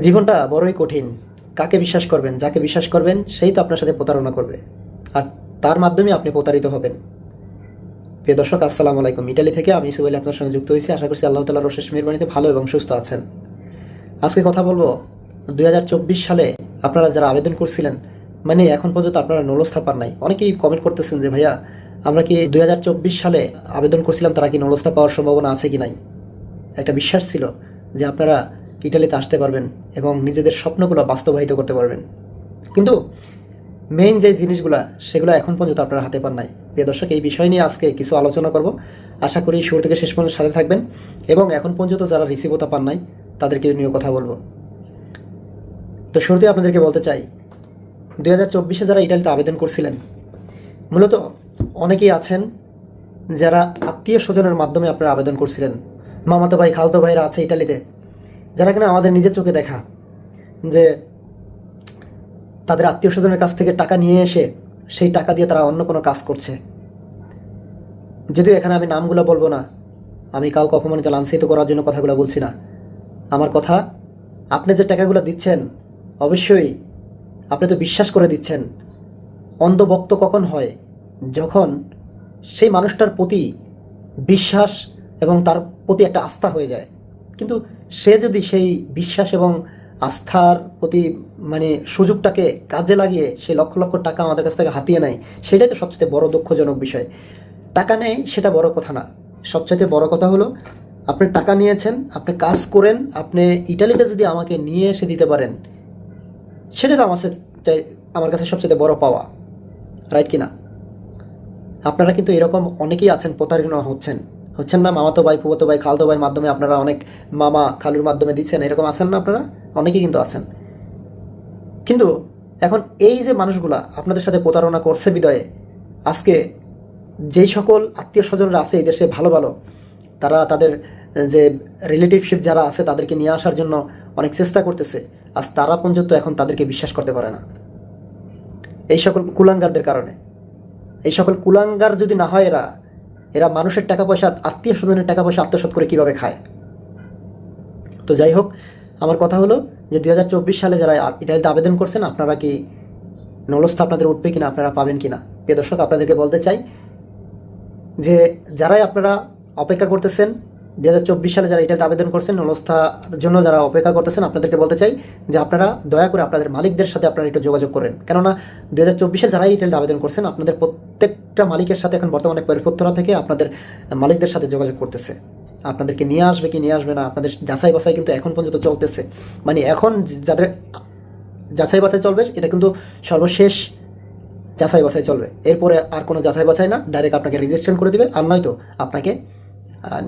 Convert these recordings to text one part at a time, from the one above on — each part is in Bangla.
জীবনটা বড়ই কঠিন। কাকে বিশ্বাস করবেন, যাকে বিশ্বাস করবেন, সেই তো আপনার সাথে প্রতারণা করবে। আর তার মাধ্যমে আপনি প্রতারিত হবেন। প্রিয় দর্শক, আসসালামু আলাইকুম। ইটালি থেকে আমি সুবাইল আপনার সঙ্গে যুক্ত হয়েছি। আশা করছি আল্লাহ তালার রশেষ মেহরবানিতে ভালো এবং সুস্থ আছেন। আজকে কথা বলব, দুই হাজার চব্বিশ সালে আপনারা যারা আবেদন করছিলেন মানে এখন পর্যন্ত আপনারা নলস্থা পান নাই। অনেকেই কমেন্ট করতেছেন যে, ভাইয়া, আমরা কি দুই হাজার চব্বিশ সালে আবেদন করছিলাম, তারা কি নলস্থা পাওয়ার সম্ভাবনা আছে কি নাই? একটা বিশ্বাস ছিল যে, আপনারা ইটালিতে আসতে পারবেন এবং নিজেদের স্বপ্নগুলো বাস্তবায়িত করতে পারবেন। কিন্তু মেইন যে জিনিসগুলো, সেগুলো এখন পর্যন্ত আপনারা হাতে পান নাই। প্রিয় দর্শক, এই বিষয় নিয়ে আজকে কিছু আলোচনা করব। আশা করি শুরু থেকে শেষ পর্যন্ত সাথে থাকবেন এবং এখন পর্যন্ত যারা রিসিভতা পান নাই, তাদেরকে নিয়ে কথা বলব। তো শুরুতে আপনাদেরকে বলতে চাই, দুই হাজার চব্বিশে যারা ইটালিতে আবেদন করছিলেন, মূলত অনেকেই আছেন যারা আত্মীয় স্বজনের মাধ্যমে আপনারা আবেদন করছিলেন। মামাতো ভাই, খালতো ভাইরা আছে ইটালিতে। যারা কিনা আমাদের নিজের চোখে দেখা, যে তাদের আত্মীয় স্বজনের কাছ থেকে টাকা নিয়ে এসে সেই টাকা দিয়ে তারা অন্য কোনো কাজ করছে। যদিও এখানে আমি নামগুলো বলব না, আমি কাউকে অপমানিত, লাঞ্ছিত করার জন্য কথাগুলো বলছি না। আমার কথা, আপনি যে টাকাগুলো দিচ্ছেন, অবশ্যই আপনি তো বিশ্বাস করে দিচ্ছেন। অন্ধভক্ত কখন হয়? যখন সেই মানুষটার প্রতি বিশ্বাস এবং তার প্রতি একটা আস্থা হয়ে যায়। কিন্তু সে যদি সেই বিশ্বাস এবং আস্থার প্রতি মানে সুযোগটাকে কাজে লাগিয়ে সে লক্ষ লক্ষ টাকা আমাদের কাছ থেকে হাতিয়ে নেয়, সেটাই তো সবচেয়ে বড় দুঃখজনক বিষয়। টাকা নেয় সেটা বড় কথা না। সবচেয়ে বড় কথা হলো, আপনি টাকা নিয়েছেন, আপনি কাজ করেন, আপনি ইটালিতে যদি আমাকে নিয়ে এসে দিতে পারেন, সেটা তো আমার চাই- আমার কাছে সবচেয়ে বড় পাওয়া রাইট কিনা? আপনারা কিন্তু এরকম অনেকেই আছেন, প্রতারণা হচ্ছেন। হচ্ছেন না মামাতো ভাই ফুবতো ভাই, খালতো ভাইয়ের মাধ্যমে আপনারা অনেক মামা খালুর মাধ্যমে দিচ্ছেন, এরকম আছেন না আপনারা? অনেকেই কিন্তু আছেন। কিন্তু এখন এই যে মানুষগুলা আপনাদের সাথে প্রতারণা করছে বিদয়ে, আজকে যেই সকল আত্মীয় স্বজনরা আছে এই দেশে ভালো ভালো, তারা তাদের যে রিলেটিভশিপ যারা আছে তাদেরকে নিয়ে আসার জন্য অনেক চেষ্টা করতেছে, আজ তারা পর্যন্ত এখন তাদেরকে বিশ্বাস করতে পারে না। এই সকল কুলাঙ্গারদের কারণে। এই সকল কুলাঙ্গার যদি না হয় এরা এরা মানুষের টাকা পয়সা, আত্মীয় স্বজনের টাকা পয়সা আত্মসাত করে কীভাবে খায়? তো যাই হোক, আমার কথা হলো যে দু হাজার চব্বিশ সালে যারা ইটালিতে আবেদন করছেন, আপনারা কি নলস্থা আপনাদের উঠবে কিনা, আপনারা পাবেন কিনা? প্রিয় দর্শক, আপনাদেরকে বলতে চাই যে যারাই আপনারা অপেক্ষা করতেছেন দু হাজার চব্বিশ সালে যারা এটাতে আবেদন করছেন, নলস্থার জন্য যারা অপেক্ষা করতেছেন, আপনাদেরকে বলতে চাই যে আপনারা দয়া করে আপনাদের মালিকদের সাথে আপনারা একটু যোগাযোগ করেন। কেননা দু হাজার চব্বিশে যারাই এটাতে আবেদন করছেন, আপনাদের প্রত্যেকটা মালিকের সাথে এখন বর্তমানে পরিপত্ররা থেকে আপনাদের মালিকদের সাথে যোগাযোগ করতেছে। আপনাদেরকে নিয়ে আসবে কি নিয়ে আসবে না, আপনাদের যাচাই বাছাই কিন্তু এখন পর্যন্ত চলতেছে। মানে এখন যাদের যাচাই বাছাই চলবে, এটা কিন্তু সর্বশেষ যাচাই বাছাই চলবে। এরপরে আর কোনো যাচাই বাছাই না, ডাইরেক্ট আপনাকে রেজিস্ট্রেশন করে দেবে। আর নয়তো আপনাকে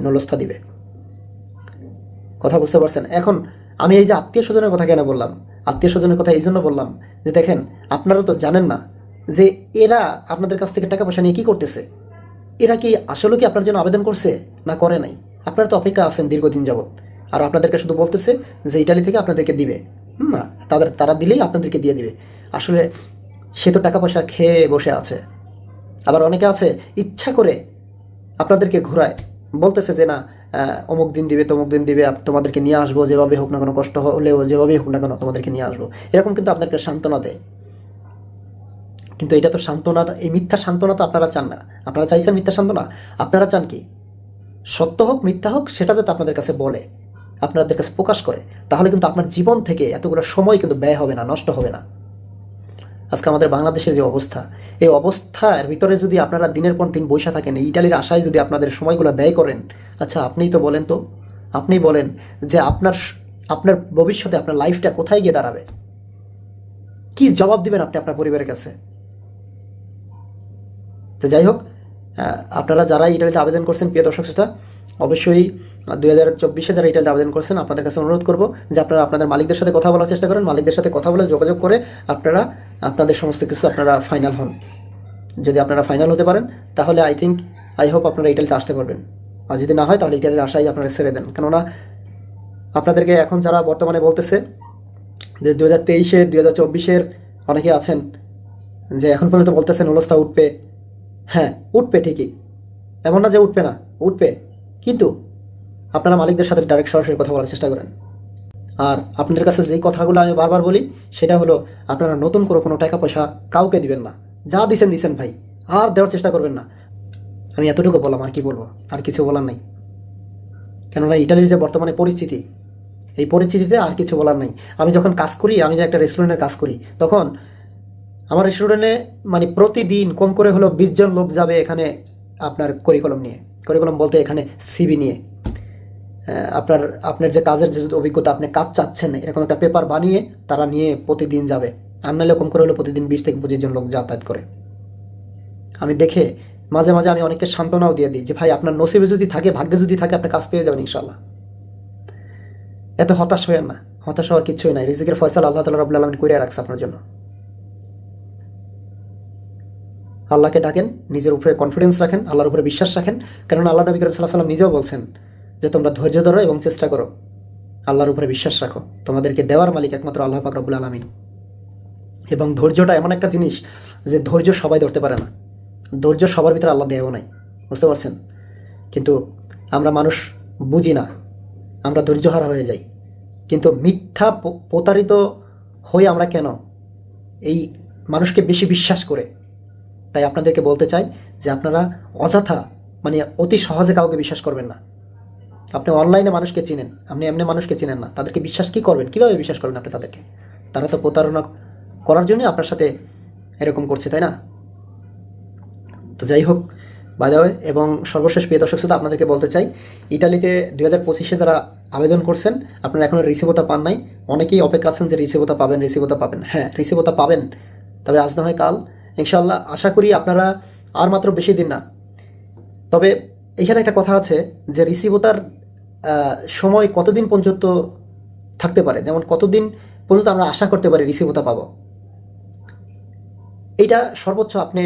নলস্থা দিবে। কথা বুঝতে পারছেন? এখন আমি এই যে আত্মীয় স্বজনের কথা কেন বললাম? আত্মীয় স্বজনের কথা এই জন্য বললাম যে দেখেন, আপনারা তো জানেন না যে এরা আপনাদের কাছ থেকে টাকা পয়সা নিয়ে কি করতেছে। এরা কি আসলে কি আপনার জন্য আবেদন করছে না করে নাই? আপনারা তো অপেক্ষা আছেন দীর্ঘদিন যাবৎ। আর আপনাদেরকে শুধু বলতেছে যে ইটালি থেকে আপনাদেরকে দিবে। হুম, না, তাদের তারা দিলেই আপনাদেরকে দিয়ে দিবে। আসলে সে তো টাকা পয়সা খেয়ে বসে আছে। আবার অনেকে আছে ইচ্ছা করে আপনাদেরকে ঘোরায়। বলতেছে যে না অমুক দিন দিবে, তমুক দিন দিবে তোমাদেরকে নিয়ে আসব, যেভাবে হোক না কোনো, কষ্ট হলেও যেভাবেই হোক না কেন, তোমাদেরকে নিয়ে আসব। এরকম কিন্তু আপনাদেরকে সান্ত্বনা দেয়। কিন্তু এটা তো সান্ত্বনা, এই মিথ্যা সান্ত্বনা তো আপনারা চান না। আপনারা চাইছেন মিথ্যা সান্ত্বনা? আপনারা চান কি? সত্য হোক, মিথ্যা হোক, সেটা যাতে আপনাদের কাছে বলে, আপনাদের কাছে প্রকাশ করে, তাহলে কিন্তু আপনার জীবন থেকে এতগুলো সময় কিন্তু ব্যয় হবে না, নষ্ট হবে না। আজকে আমাদের বাংলাদেশের যে অবস্থা, এই অবস্থার ভিতরে যদি আপনারা দিনের পর দিন বৈশা থাকেন ইটালির আশায় যদি আপনাদের সময়গুলো ব্যয় করেন আচ্ছা আপনিই তো বলেন তো আপনি বলেন যে আপনার আপনার ভবিষ্যতে আপনার লাইফটা কোথায় গিয়ে দাঁড়াবে? কি জবাব দিবেন আপনি আপনার পরিবারের কাছে? তো যাই হোক আপনারা যারা ইটালিতে আবেদন করছেন, প্রিয় দর্শক শ্রোতা, অবশ্যই দুই হাজার চব্বিশে যারা ইটালিতে আবেদন করছেন, আপনাদের কাছে অনুরোধ করব যে আপনারা আপনাদের মালিকদের সাথে কথা বলার চেষ্টা করেন, মালিকদের সাথে কথা বলে যোগাযোগ করে আপনারা আপনাদের সমস্ত কিছু আপনারা ফাইনাল হন। যদি আপনারা ফাইনাল হতে পারেন, তাহলে আই থিঙ্ক আই হোপ আপনারা ইটালিতে আসতে পারবেন। আর যদি না হয়, তাহলে ইটালির আশাই আপনারা ছেড়ে দেন। কেননা, আপনাদেরকে এখন যারা বর্তমানে বলতেছে যে দু হাজার তেইশের দু হাজার চব্বিশের অনেকে আছেন, যে এখন পর্যন্ত বলতেছেন অলস্তা উঠবে। হ্যাঁ উঠবে ঠিকই। এমন না যে উঠবে না, উঠবে। কিন্তু আপনারা মালিকদের সাথে ডাইরেক্ট সরাসরি কথা বলার চেষ্টা করেন। আর আপনাদের কাছে যেই কথাগুলো আমি বারবার বলি, সেটা হলো, আপনারা নতুন করে কোনো টাকা পয়সা কাউকে দিবেন না। যা দিছেন দিছেন ভাই। আর দেওয়ার চেষ্টা করবেন না। আমি এতটুকু বললাম, আর কি বলব? আর কিছু বলার নাই। কেননা ইটালির যে বর্তমানে পরিস্থিতি, এই পরিস্থিতিতে আর কিছু বলার নাই। আমি যখন কাজ করি, আমি যে একটা রেস্টুরেন্টে কাজ করি, তখন আমার রেস্টুরেন্টে মানে প্রতিদিন কম করে হলো বিশ জন লোক যাবে এখানে আপনার করিকুলাম নিয়ে। করিকুলাম বলতে এখানে সিবি নিয়ে। আপনার আপনার যে কাজের যে অভিজ্ঞতা, আপনি কাজ চাচ্ছেন, এরকম একটা পেপার বানিয়ে তারা নিয়ে প্রতিদিন যাবে। আর নাহলে কম করে হলো প্রতিদিন বিশ থেকে পঁচিশ জন লোক যাতায়াত করে। আমি দেখে মাঝে মাঝে আমি অনেককে সান্ত্বনাও দিয়ে দিই যে, ভাই, আপনার নসিবে যদি থাকে, ভাগ্যে যদি থাকে, আপনি কাজ পেয়ে যাবেন ইনশাল্লাহ এত হতাশ হয়েন না। হতাশ হওয়ার কিছুই নাই। রিজিকের ফয়সাল আল্লাহ তালা রবুল্লা আলমিন করে রাখছে আপনার জন্য। আল্লাহকে ডাকেন, নিজের উপরে কনফিডেন্স রাখেন, আল্লাহর উপরে বিশ্বাস রাখেন। কেননা আল্লাহ নবী করিম সাল্লাহ সাল্লাম নিজেও বলছেন যে তোমরা ধৈর্য ধরো এবং চেষ্টা করো। আল্লাহর উপরে বিশ্বাস রাখো। তোমাদেরকে দেওয়ার মালিক একমাত্র আল্লাহ পাক রব্বুল আলমিন। এবং ধৈর্যটা এমন একটা জিনিস যে ধৈর্য সবাই ধরতে পারে না। ধৈর্য সবার ভিতরে আল্লাহ দেয়ও নাই। বুঝতে পারছেন? কিন্তু আমরা মানুষ বুঝি না। আমরা ধৈর্যহারা হয়ে যাই। কিন্তু মিথ্যা প্রতারিত হয়ে আমরা কেন? এই মানুষকে বেশি বিশ্বাস করে। তাই আপনাদেরকে বলতে চাই যে আপনারা অযথা মানে অতি সহজে কাউকে বিশ্বাস করবেন না। আপনি অনলাইনে মানুষকে চিনেন, আপনি এমনি মানুষকে চিনেন না, তাদেরকে বিশ্বাস কি করবেন? কীভাবে বিশ্বাস করবেন আপনি তাদেরকে? তারা তো প্রতারণা করার জন্যই আপনার সাথে এরকম করছে, তাই না? তো যাই হোক বাজাওয়ে এবং সর্বশেষ প্রিয় দর্শক শ্রোতা, আপনাদেরকে বলতে চাই ইটালিতে দুই হাজার পঁচিশে যারা আবেদন করছেন, আপনারা এখনও রিসিভতা পান নাই। অনেকেই অপেক্ষা আছেন যে রিসিভতা পাবেন রিসিভতা পাবেন। হ্যাঁ রিসিভতা পাবেন, তবে আজ না হয় কাল। ইনশাল্লাহ আশা করি আপনারা আর মাত্র বেশি দিন না। তবে এখানে একটা কথা আছে যে রিসিভতার সময় কতদিন পর্যন্ত থাকতে পারে? যেমন কতদিন পর্যন্ত আমরা আশা করতে পারি রিসিভতা পাবো? এইটা সর্বোচ্চ আপনি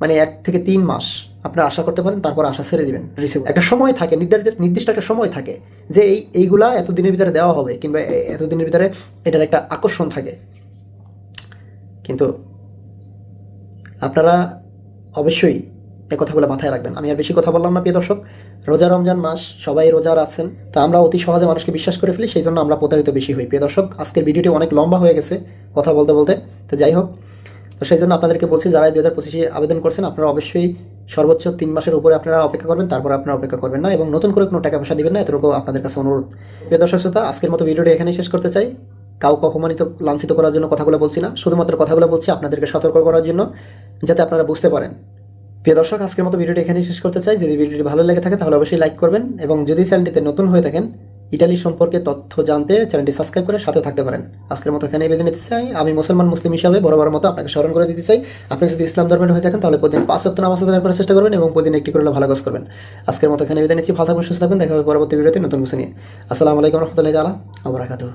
মানে এক থেকে তিন মাস আপনারা আশা করতে পারেন, তারপর আশা ছেড়ে দিবেন রিসিভ একটা সময় থাকে, নির্ধারিত, নির্দিষ্ট একটা সময় থাকে যে এই, এইগুলা এতদিনের ভিতরে দেওয়া হবে কিংবা এতদিনের ভিতরে এটার একটা আকর্ষণ থাকে। কিন্তু আপনারা অবশ্যই এই কথাগুলো মাথায় রাখবেন। আমি আর বেশি কথা বললাম না, প্রিয় দর্শক। রোজা রমজান মাস, সবাই রোজার আছেন তা আমরা অতি সহজে মানুষকে বিশ্বাস করে ফেলি, সেই জন্য আমরা প্রতারিত বেশি হই। প্রিয় দর্শক, আজকের ভিডিওটি অনেক লম্বা হয়ে গেছে কথা বলতে বলতে। তো যাই হোক, তো সেই জন্য আপনাদেরকে বলছি, যারা দু হাজার আবেদন করছেন, আপনারা অবশ্যই সর্বোচ্চ তিন মাসের উপরে আপনারা অপেক্ষা করবেন, তারপর আপনারা অপেক্ষা করবেন না এবং নতুন করে কোনো টাকা পয়সা দিবেন না, এতটুকু আপনাদের কাছে অনুরোধ। প্রিয় দর্শক শ্রোতা, আজকের মতো ভিডিওটি এখানেই শেষ করতে চাই। কাউকে অপমানিত, লাঞ্ছিত করার জন্য কথাগুলো বলছি না, শুধুমাত্র কথাগুলো বলছি আপনাদেরকে সতর্ক করার জন্য, যাতে আপনারা বুঝতে পারেন। প্রিয় দর্শক, আজকের মতো ভিডিওটি এখানেই শেষ করতে চাই। যদি ভিডিওটি ভালো লেগে থাকে, তাহলে অবশ্যই লাইক করবেন এবং যদি চ্যানেলটিতে নতুন হয়ে থাকেন, ইটালি সম্পর্কে তথ্য জানতে চ্যানেলটি সাবস্ক্রাইব করে সাথে থাকতে পারেন। আজকের মতো এখানে বেঁধে নিতে চাই। আমি মুসলমান, মুসলিম হিসাবে বড় বড় মতো আপনাকে স্মরণ করে দিতে চাই। আপনি যদি ইসলাম ধর্মের হয়ে থাকেন, তাহলে প্রতিদিন পাঁচ সপ্তাহ নামাজ আদায় করার চেষ্টা করবেন এবং প্রতিদিন একটি করে ভালো কাজ করবেন। আজকের মতো এখানে বেঁধে নিচ্ছি। ভালো থাকবেন সুস্থ থাকবেন দেখা হবে পরবর্তী ভিডিওতে নতুন কিছু নিয়ে। আসসালামু আলাইকুম রহমতুল্লাহ আবরাকাতুহ